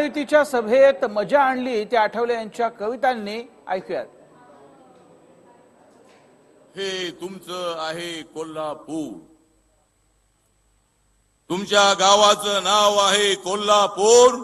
तिच्या सभेत मजा आणली त्या आठवले यांच्या कवितांनी. ऐकूयात. हे तुमचं आहे कोल्हापूर. तुमच्या गावाचं नाव आहे कोल्हापूर.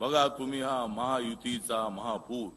बघा तुम्ही हा महायुतीचा महापूर.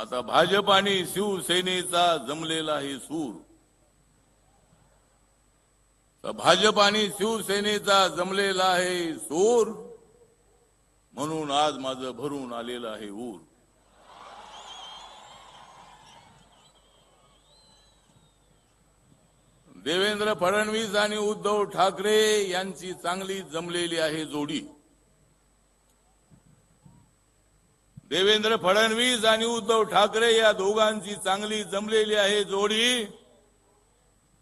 आता भाजप आणि शिवसेनेचा जमलेला हे सूर. तर भाजप आणि शिवसेनेचा जमलेला आहे सूर. म्हणून आज माझं भरून आलेलं आहे ऊर. देवेंद्र फडणवीस आणि उद्धव ठाकरे यांची चांगली जमलेली आहे जोडी. देवेंद्र फडणवीस आणि उद्धव ठाकरे या दोघांची चांगली जमलेली आहे जोडी.